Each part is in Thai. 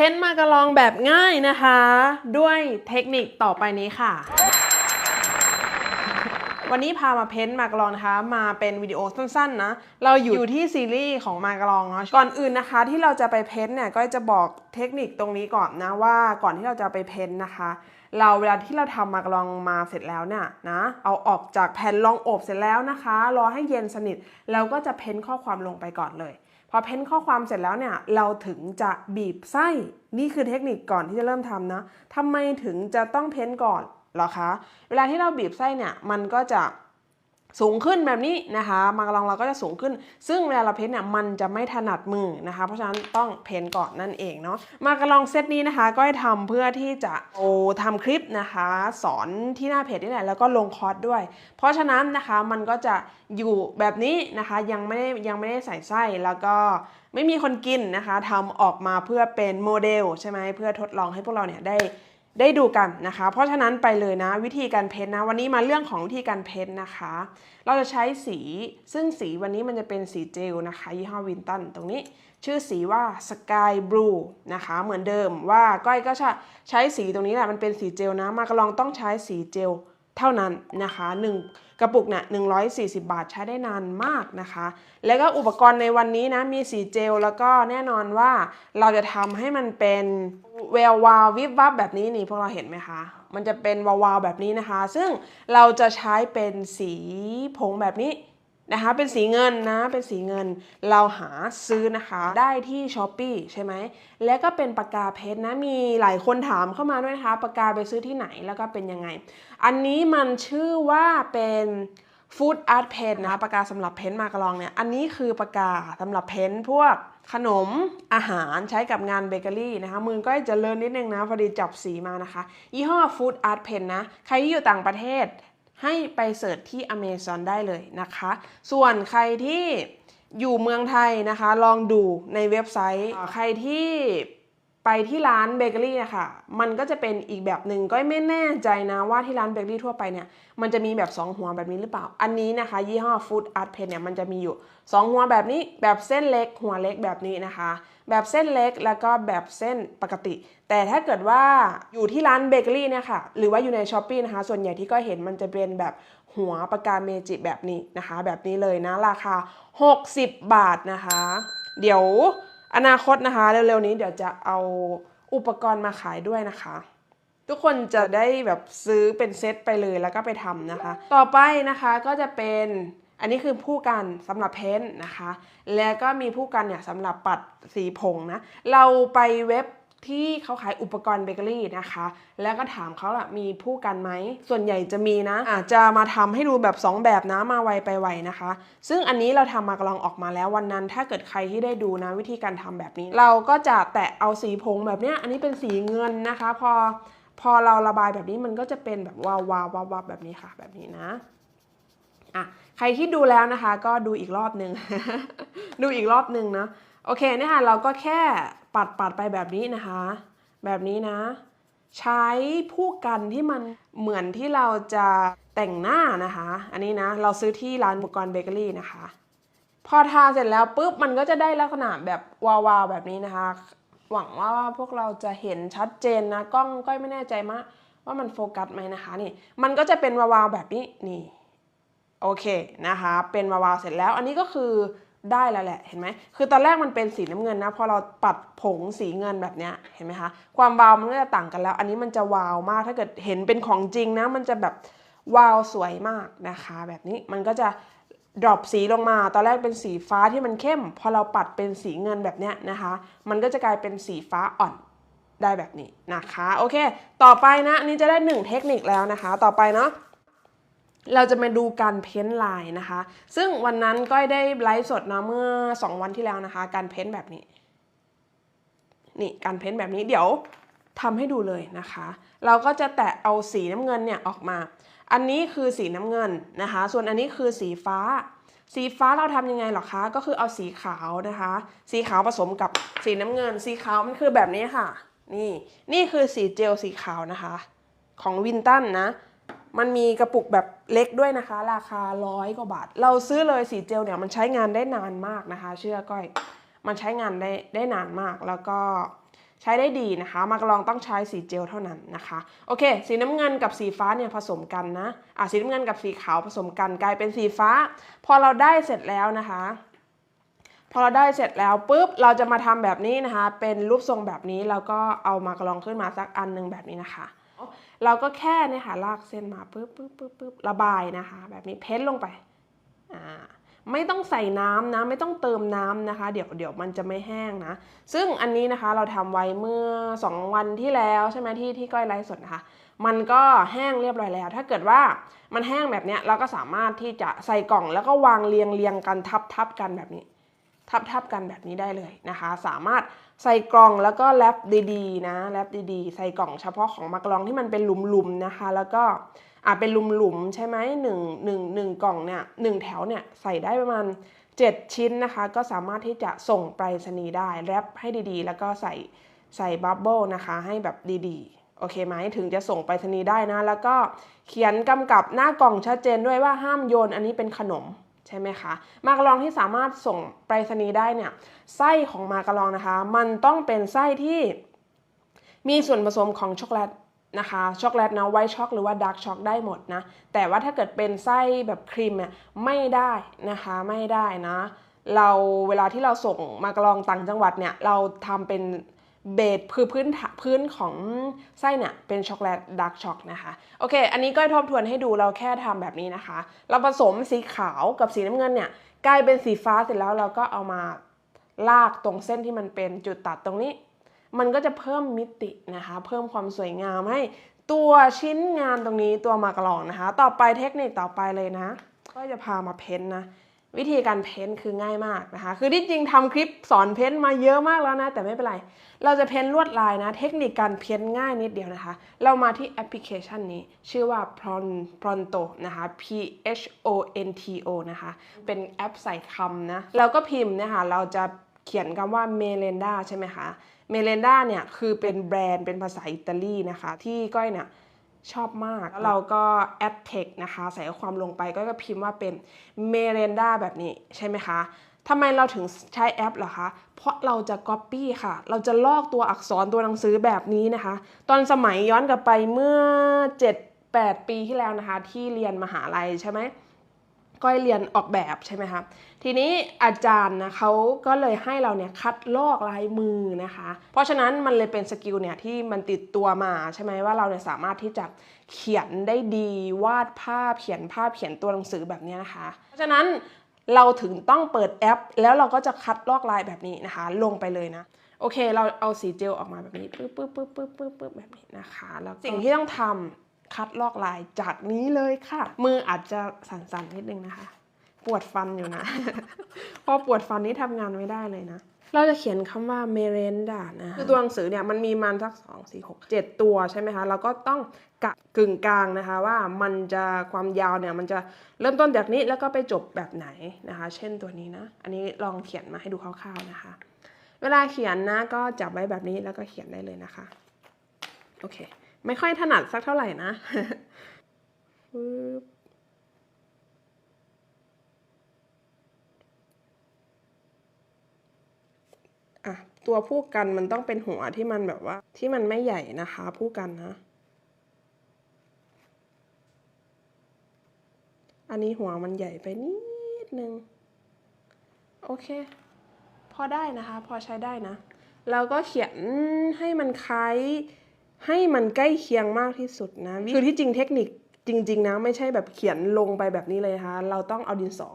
พ้นท์มากระลองแบบง่ายนะคะ ด้วยเทคนิคต่อไปนี้ค่ะ วันนี้พามาเพ้นท์มากระลองนะคะ มาเป็นวิดีโอสั้นๆนะเราอยู่ที่ซีรีส์ของมากระลองเนาะก่อนอื่นนะคะ ที่เราจะไปเพ้นท์เนี่ยก็จะบอกเทคนิคตรงนี้ก่อนนะว่าก่อนที่เราจะไปเพ้นท์นะคะ เราเวลาที่เราทำมากระลองมาเสร็จแล้วเนี่ยนะเอาออกจากแผ่นรองอบเสร็จแล้วนะคะ รอให้เย็นสนิทแล้วก็จะเพ้นท์ข้อความลงไปก่อนเลย พอเพ้นข้อความเสร็จแล้วเนี่ยเราถึงจะบีบไส้นี่คือเทคนิคก่อนที่จะเริ่มทำนะทำไมถึงจะต้องเพ้นก่อนเหรอคะ เวลาที่เราบีบไส้เนี่ยมันก็จะ สูงขึ้นแบบนี้นะคะ มากรองเราก็จะสูงขึ้น ซึ่งเวลาเราเพ้นเนี่ยมันจะไม่ถนัดมือนะคะ เพราะฉะนั้นต้องเพ้นก่อนนั่นเองเนาะ มากรองเซตนี้นะคะ ก็ให้ทำเพื่อที่จะโอ้ทำคลิปนะคะ สอนที่หน้าเพจนี่แหละแล้วก็ลงคอร์สด้วย เพราะฉะนั้นนะคะมันก็จะอยู่แบบนี้นะคะยังไม่ได้ยังไม่ได้ใส่ไส้แล้วก็ไม่มีคนกินนะคะทำออกมาเพื่อเป็นโมเดลใช่ไหมเพื่อทดลองให้พวกเราเนี่ยได้ ได้ดูกันนะคะ เพราะฉะนั้นไปเลยนะวิธีการเพ้นนะ วันนี้มาเรื่องของวิธีการเพ้นนะคะ เราจะใช้สีซึ่งสีวันนี้มันจะเป็นสีเจลนะคะ ยี่ห้อวินตันตรงนี้ ชื่อสีว่า Sky Blue นะคะ เหมือนเดิมว่าก้อยก็ใช้สีตรงนี้แหละมันเป็นสีเจลนะ มากลองต้องใช้สีเจล เท่านั้นนะคะหนึ่งกระปุกเนี่ย140 บาทใช้ได้นานมากนะคะ แล้วก็อุปกรณ์ในวันนี้นะมีสีเจลแล้วก็แน่นอนว่าเราจะทำให้มันเป็นแวววาววิบวับแบบนี้นี่พวกเราเห็นไหมคะ มันจะเป็นวาวๆแบบนี้นะคะ ซึ่งเราจะใช้เป็นสีผงแบบนี้ นะคะเป็นสีเงินนะเป็นสีเงินเราหาซื้อนะคะได้ที่ s h อ p e e ใช่ไหมแล้วก็เป็นปากกาเพชรนะมีหลายคนถามเข้ามาด้วยนะคะปากกาไปซื้อที่ไหนแล้วก็เป็นยังไง อันนี้มันชื่อว่าเป็นฟู้ดอาร์ตเพนนะคะปากกาสำหรับเพ้นท์มากระลองเนี่ยอันนี้คือปากกาสำหรับเพ้นท์พวกขนมอาหารใช้กับงานเบเกอรี่นะคะมือก็จะเลินนิดนึงนะพอดีจับสีมานะคะ ยี่ห้อฟู้ดอาร์ตเพนนะ ใครที่อยู่ต่างประเทศ ให้ไปเสิร์ชที่ Amazon ได้เลยนะคะ ส่วนใครที่อยู่เมืองไทยนะคะ ลองดูในเว็บไซต์ ใครที่ ไปที่ร้านเบเกอรี่นะคะมันก็จะเป็นอีกแบบหนึ่งก็ไม่แน่ใจนะว่าที่ร้านเบเกอรี่ทั่วไปเนี่ย มันจะมีแบบ 2 หัวแบบนี้หรือเปล่า อันนี้นะคะ ยี่ห้อ Food Art Pen เนี่ยมันจะมีอยู่ 2 หัวแบบนี้แบบเส้นเล็ก หัวเล็กแบบนี้นะคะ แบบเส้นเล็กแล้วก็แบบเส้นปกติ แต่ถ้าเกิดว่าอยู่ที่ร้านเบเกอรี่เนี่ยค่ะ หรือว่าอยู่ในช้อปปีนะคะ ส่วนใหญ่ที่ก็เห็นมันจะเป็นแบบหัวปากกาเมจิแบบนี้นะคะ แบบนี้เลยนะราคา 60 บาทนะคะ เดี๋ยว อนาคตนะคะเร็วๆนี้เดี๋ยวจะเอาอุปกรณ์มาขายด้วยนะคะ ทุกคนจะได้แบบซื้อเป็นเซตไปเลยแล้วก็ไปทำนะคะ ต่อไปนะคะก็จะเป็นอันนี้คือผู้กันสำหรับเพ้นท์นะคะ แล้วก็มีผู้กันเนี่ยสำหรับปัดสีผงนะ เราไปเว็บ ที่เขาขายอุปกรณ์เบเกอรี่นะคะ แล้วก็ถามเขาละมีผู้กันไหม ส่วนใหญ่จะมีนะ อาจจะมาทำให้ดูแบบ 2 แบบนะมาไวไปไวนะคะ ซึ่งอันนี้เราทำมากลองออกมาแล้ววันนั้น ถ้าเกิดใครที่ได้ดูนะวิธีการทำแบบนี้ เราก็จะแตะเอาสีผงแบบเนี้ยอันนี้เป็นสีเงินนะคะ พอพอเราระบายแบบนี้มันก็จะเป็นแบบวาววาววาววาวแบบนี้ค่ะแบบนี้นะอะใครที่ดูแล้วนะคะ ก็ดูอีกรอบหนึ่งดูอีกรอบหนึ่งนะ โอเคเนี่ยค่ะเราก็แค่ปัดปัดไปแบบนี้นะคะ แบบนี้นะ ใช้ผู้กันที่มันเหมือนที่เราจะแต่งหน้านะคะ อันนี้นะ เราซื้อที่ร้านอุปกรณ์เบเกอรี่นะคะ พอทาเสร็จแล้วปุ๊บมันก็จะได้ลักษณะแบบวาวๆแบบนี้นะคะ หวังว่าพวกเราจะเห็นชัดเจนนะกล้องก็ไม่แน่ใจมากว่ามันโฟกัสไหมนะคะนี่ มันก็จะเป็นวาวๆแบบนี้นี่โอเคนะคะ เป็นวาวาวเสร็จแล้ว อันนี้ก็คือ ได้แล้วแหละเห็นไหมคือตอนแรกมันเป็นสีน้ำเงินนะพอเราปัดผงสีเงินแบบเนี้ยเห็นไหมคะความวาวมันก็จะต่างกันแล้ว อันนี้มันจะวาวมากถ้าเกิดเห็นเป็นของจริงนะ มันจะแบบวาวสวยมากนะคะ แบบนี้มันก็จะดรอปสีลงมา ตอนแรกเป็นสีฟ้าที่มันเข้ม พอเราปัดเป็นสีเงินแบบเนี้ยนะคะ มันก็จะกลายเป็นสีฟ้าอ่อนได้แบบนี้นะคะ โอเค ต่อไปนะนนี้จะได้หนึ่งเทคนิคแล้วนะคะ ต่อไปเนาะ เราจะมาดูการเพ้นลายนะคะ ซึ่งวันนั้นก็ได้ไลฟ์สดนะเมื่อ 2 วันที่แล้วนะคะ การเพ้นแบบนี้ นี่การเพ้นแบบนี้เดี๋ยวทำให้ดูเลยนะคะ เราก็จะแตะเอาสีน้ำเงินเนี่ยออกมา อันนี้คือสีน้ำเงินนะคะ ส่วนอันนี้คือสีฟ้า สีฟ้าเราทำยังไงหรอคะ ก็คือเอาสีขาวนะคะ สีขาวผสมกับสีน้ำเงิน สีขาวมันคือแบบนี้ค่ะ นี่ นี่คือสีเจลสีขาวนะคะ ของวินตันนะ มันมีกระปุกแบบเล็กด้วยนะคะ ราคาร้อยกว่าบาท เราซื้อเลยสีเจลเนี่ยมันใช้งานได้นานมากนะคะ เชื่อก้อย มันใช้งานได้ได้นานมากแล้วก็ใช้ได้ดีนะคะ มากระลองต้องใช้สีเจลเท่านั้นนะคะ โอเค สีน้ำเงินกับสีฟ้าเนี่ยผสมกันนะอะสีน้ำเงินกับสีขาวผสมกันกลายเป็นสีฟ้า พอเราได้เสร็จแล้วนะคะ พอเราได้เสร็จแล้วปุ๊บเราจะมาทำแบบนี้นะคะ เป็นรูปทรงแบบนี้แล้วก็เอามากระลองขึ้นมาสักอันหนึ่งแบบนี้นะคะ เราก็แค่เนี่ยค่ะลากเส้นมาปุ๊บปุ๊บปุ๊บปุ๊บระบายนะคะ แบบนี้เพ้นลงไปอ่าไม่ต้องใส่น้ำนะไม่ต้องเติมน้ำนะคะ เดี๋ยวเดี๋ยวมันจะไม่แห้งนะ ซึ่งอันนี้นะคะเราทำไว้เมื่อ 2 วันที่แล้วใช่ไหมที่ที่ก้อยไลฟ์สดนะคะ มันก็แห้งเรียบร้อยแล้ว ถ้าเกิดว่ามันแห้งแบบเนี้ยเราก็สามารถที่จะใส่กล่องแล้วก็วางเรียงเรียงกันทับทับกันแบบนี้ ทับทับกันแบบนี้ได้เลยนะคะ สามารถใส่กล่องแล้วก็แรปดีๆนะแรปดีๆ ใส่กล่องเฉพาะของมากรองที่มันเป็นหลุมๆนะคะ แล้วก็อ่าเป็นหลุมๆใช่ไหมหนึ่งหนึ่งหนึ่งกล่องเนี่ยหนึ่งแถวเนี่ยใส่ได้ประมาณ7 ชิ้นนะคะ ก็สามารถที่จะส่งไปรษณีย์ได้แรปให้ดีๆ แล้วก็ใส่ใส่บับเบิลนะคะให้แบบดีๆ โอเคไหมถึงจะส่งไปรษณีย์ได้นะ แล้วก็เขียนกำกับหน้ากล่องชัดเจนด้วยว่าห้ามโยนอันนี้เป็นขนม ใช่ไหมคะมากะลองที่สามารถส่งไปรษณีย์ได้เนี่ยไส้ของมากะลองนะคะ มันต้องเป็นไส้ที่มีส่วนผสมของช็อกโกแลตนะคะช็อกโกแลตนะไวช็อกหรือว่าดาร์กช็อกได้หมดนะ แต่ว่าถ้าเกิดเป็นไส้แบบครีมเนี่ยไม่ได้นะคะไม่ได้นะ เราเวลาที่เราส่งมากะลองต่างจังหวัดเนี่ย เราทำเป็น เบสคือพื้นพื้นของไส้เนี่ยเป็นช็อกโกแลตดาร์กช็อกนะคะโอเค อันนี้ก็ทบทวนให้ดูเราแค่ทำแบบนี้นะคะ เราผสมสีขาวกับสีน้ำเงินเนี่ยกลายเป็นสีฟ้าเสร็จแล้วเราก็เอามาลากตรงเส้นที่มันเป็นจุดตัดตรงนี้ มันก็จะเพิ่มมิตินะคะ เพิ่มความสวยงามให้ตัวชิ้นงานตรงนี้ตัวมากระลองนะคะ ต่อไปเทคนิคต่อไปเลยนะ ก็จะพามาเพ้นนะ วิธีการเพ้นท์คือง่ายมากนะคะ คือที่จริงทำคลิปสอนเพ้นท์มาเยอะมากแล้วนะ แต่ไม่เป็นไร เราจะเพ้นท์ลวดลายนะ เทคนิคการเพ้นท์ง่ายนิดเดียวนะคะ เรามาที่แอปพลิเคชันนี้ ชื่อว่า Pronto นะคะ P H O N T O นะคะ เป็นแอปใส่คำนะ เราก็พิมพ์นะคะเราจะเขียนคำว่า Melenda ใช่ไหมคะ เมเลนดาเนี่ยคือเป็นแบรนด์เป็นภาษาอิตาลีนะคะ ที่ก้อยเนี่ย ชอบมาก แล้วเราก็แอดเทคนะคะ ใส่ข้อความลงไปก็ก็พิมพ์ว่าเป็นเมเรนดาแบบนี้ใช่ไหมคะทำไมเราถึงใช้แอปเหรอคะ เพราะเราจะ Copy ค่ะ เราจะลอกตัวอักษรตัวหนังสือแบบนี้นะคะ ตอนสมัยย้อนกลับไปเมื่อ 7-8 ปีที่แล้วนะคะ ที่เรียนมหาลัยใช่ไหม ก้อยเรียนออกแบบใช่ไหมคะทีนี้อาจารย์นะเขาก็เลยให้เราเนี่ยคัดลอกลายมือนะคะ เพราะฉะนั้นมันเลยเป็นสกิลเนี่ยที่มันติดตัวมาใช่ไหมว่าเราเนี่ยสามารถที่จะเขียนได้ดีวาดภาพเขียนภาพเขียนตัวหนังสือแบบนี้นะคะ เพราะฉะนั้นเราถึงต้องเปิดแอป แล้วเราก็จะคัดลอกลายแบบนี้นะคะ ลงไปเลยนะโอเค เราเอาสีเจลออกมาแบบนี้ปึ๊บปึ๊บปึ๊บปึ๊บปึ๊บแบบนี้นะคะแล้วสิ่งที่ต้องทำ คัดลอกลายจากนี้เลยค่ะ มืออาจจะสั่นๆนิดนึงนะคะ ปวดฟันอยู่นะ พอปวดฟันนี่ทำงานไม่ได้เลยนะเราจะเขียนคำว่าเมเรนดานะคือตัวหนังสือเนี่ยมันมีมันสักสองสี่หกเจ็ดตัวใช่ไหมคะ เราก็ต้องกะกึ่งกลางนะคะ ว่ามันจะความยาวเนี่ยมันจะเริ่มต้นจากนี้แล้วก็ไปจบแบบไหนนะคะ เช่นตัวนี้นะ อันนี้ลองเขียนมาให้ดูคร่าวๆนะคะ เวลาเขียนนะก็จับไว้แบบนี้แล้วก็เขียนได้เลยนะคะ โอเค ไม่ค่อยถนัดสักเท่าไหร่นะปึ๊บอะตัวผู้กันมันต้องเป็นหัวที่มันแบบว่า ที่มันไม่ใหญ่นะคะ ผู้กันนะ อันนี้หัวมันใหญ่ไปนิดนึง โอเค พอได้นะคะ พอใช้ได้นะเราก็เขียนให้มันคล้าย ให้มันใกล้เคียงมากที่สุดนะคือที่จริงเทคนิคจริง ๆ นะ ไม่ใช่แบบเขียนลงไปแบบนี้เลยนะคะเราต้องเอาดินสอ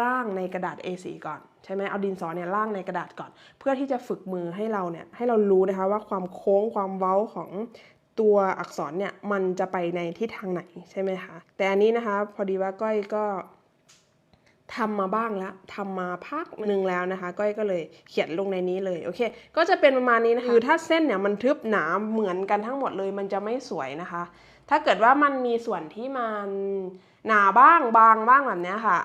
ร่างในกระดาษ A4 ก่อนใช่ไหมเอาดินสอเนี่ยร่างในกระดาษก่อน เพื่อที่จะฝึกมือให้เราเนี่ยให้เรารู้นะคะว่าความโค้งความเว้าของตัวอักษรเนี่ยมันจะไปในทิศทางไหนใช่ไหมคะแต่อันนี้นะคะ พอดีว่าก้อยก็ ทำมาบ้างแล้วทำมาพักหนึ่งแล้วนะคะ ก้อยก็เลยเขียนลงในนี้เลยโอเค ก็จะเป็นประมาณนี้นะคะคือถ้าเส้นเนี่ยมันทึบหนาเหมือนกันทั้งหมดเลยมันจะไม่สวยนะคะ ถ้าเกิดว่ามันมีส่วนที่มันหนาบ้างบางบ้างแบบเนี้ยค่ะ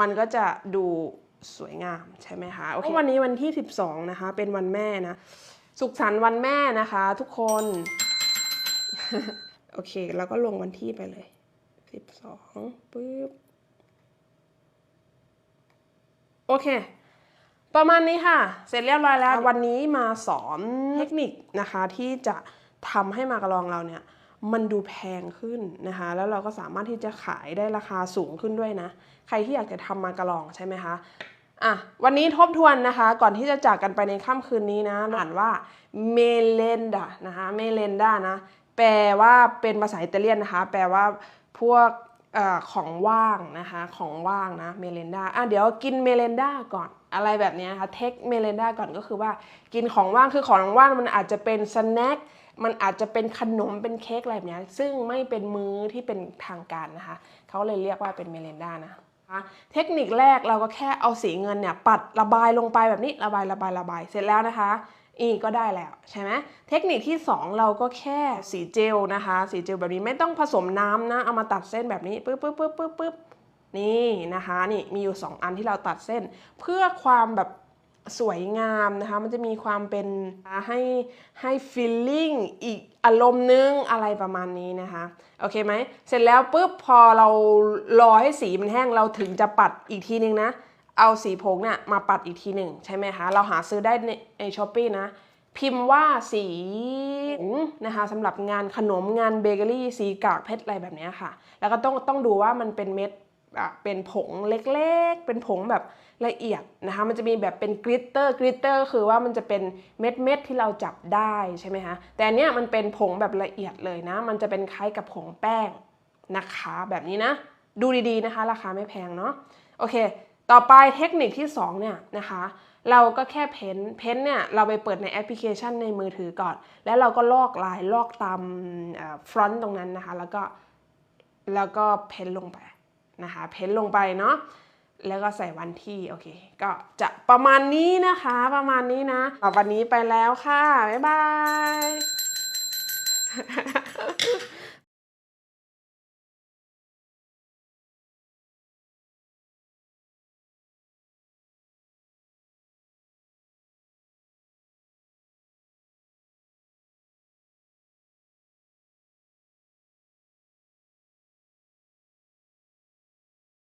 มันก็จะดูสวยงามใช่ไหมคะโอเควันนี้วันที่ 12 นะคะ เป็นวันแม่นะสุขสันต์วันแม่นะคะ ทุกคนโอเค แล้วก็ลงวันที่ไปเลย 12ปึ๊บ โอเค ประมาณนี้ค่ะ เสร็จเรียบร้อยแล้ว วันนี้มาสอนเทคนิคนะคะที่จะทำให้มากระลองเราเนี่ยมันดูแพงขึ้นนะคะ แล้วเราก็สามารถที่จะขายได้ราคาสูงขึ้นด้วยนะ ใครที่อยากจะทำมากระลองใช่ไหมคะอะวันนี้ทบทวนนะคะ ก่อนที่จะจากกันไปในค่ำคืนนี้นะอ่านว่าเมเลนดานะคะเมเลนดานะ แปลว่าเป็นภาษาอิตาเลียนนะคะ แปลว่าพวก อของว่างนะคะของว่างนะเมเลนดาอะเดี๋ยวกินเมเลนดาก่อนอะไรแบบนี้นะคะเทคเมเลนดาก่อนก็คือว่ากินของว่างคือของว่างมันอาจจะเป็นสแน็คมันอาจจะเป็นขนมเป็นเค้กอะไรแบบนี้ซึ่งไม่เป็นมื้อที่เป็นทางการนะคะเขาเลยเรียกว่าเป็นเมเลนดานะเทคนิคแรกเราก็แค่เอาสีเงินเนี่ยปัดระบายลงไปแบบนี้ระบายระบายระบายเสร็จแล้วนะคะ อีกก็ได้แล้วใช่ไหมเทคนิคที่ 2 เราก็แค่สีเจลนะคะ สีเจลแบบนี้ไม่ต้องผสมน้ำนะ เอามาตัดเส้นแบบนี้ปึ๊บปึ๊บปึ๊บปึ๊บปึ๊บนี่นะคะนี่มีอยู่ 2 อันที่เราตัดเส้น เพื่อความแบบสวยงามนะคะ มันจะมีความเป็นให้ให้ feeling อีกอารมณ์นึงอะไรประมาณนี้นะคะ โอเคไหม เสร็จแล้วปุ๊บพอเรารอให้สีมันแห้งเราถึงจะปัดอีกทีนึงนะ เอาสีผงเนี่ยมาปัดอีกทีหนึ่งใช่ไหมคะ เราหาซื้อได้ในในช้อปปีนะ พิมพ์ว่าสีนะคะสำหรับงานขนมงานเบเกอรี่สีกากเพชรอะไรแบบนี้ค่ะ แล้วก็ต้องต้องดูว่ามันเป็นเม็ดอะเป็นผงเล็กๆ เป็นผงแบบละเอียดนะคะ มันจะมีแบบเป็นกริตเตอร์ กริตเตอร์คือว่ามันจะเป็นเม็ดเม็ดที่เราจับได้ใช่ไหมคะ แต่อันเนี้ยมันเป็นผงแบบละเอียดเลยนะ มันจะเป็นคล้ายกับผงแป้งนะคะ แบบนี้นะ ดูดีๆนะคะ ราคาไม่แพงเนาะ โอเค ต่อไปเทคนิคที่2เนี่ยนะคะเราก็แค่เพ้นเพ้นเนี่ยเราไปเปิดในแอปพลิเคชันในมือถือก่อน แล้วเราก็ลอกลายลอกตามฟรอนต์ตรงนั้นนะคะ แล้วก็แล้วก็เพ้นลงไปนะคะ เพ้นลงไปเนาะแล้วก็ใส่วันที่โอเค ก็จะประมาณนี้นะคะประมาณนี้นะวันนี้ไปแล้วค่ะ บ๊ายบาย